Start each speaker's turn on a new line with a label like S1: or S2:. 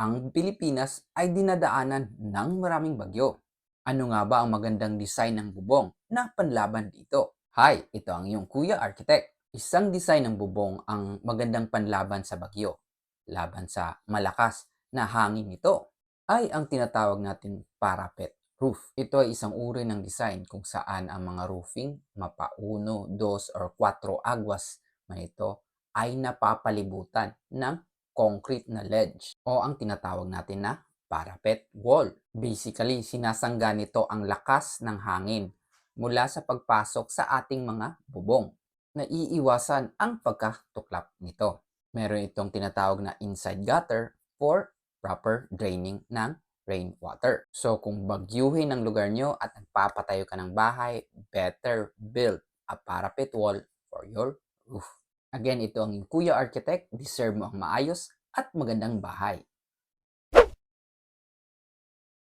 S1: Ang Pilipinas ay dinadaanan ng maraming bagyo. Ano nga ba ang magandang design ng bubong na panlaban dito? Hi, ito ang iyong Kuya Architect. Isang design ng bubong ang magandang panlaban sa bagyo. Laban sa malakas na hangin nito ay ang tinatawag natin parapet roof. Ito ay isang uri ng design kung saan ang mga roofing, mapa 1, 2, or 4 agwas man ito ay napapalibutan ng concrete na ledge o ang tinatawag natin na parapet wall. Basically, sinasangga nito ang lakas ng hangin mula sa pagpasok sa ating mga bubong. Naiiwasan ang pagkatuklap nito. Meron itong tinatawag na inside gutter for proper draining ng rainwater. So kung bagyuhin ang lugar nyo at nagpapatayo ka ng bahay, better build a parapet wall for your roof. Again, ito ang Kuya Architect. Deserve mo ang maayos at magandang bahay.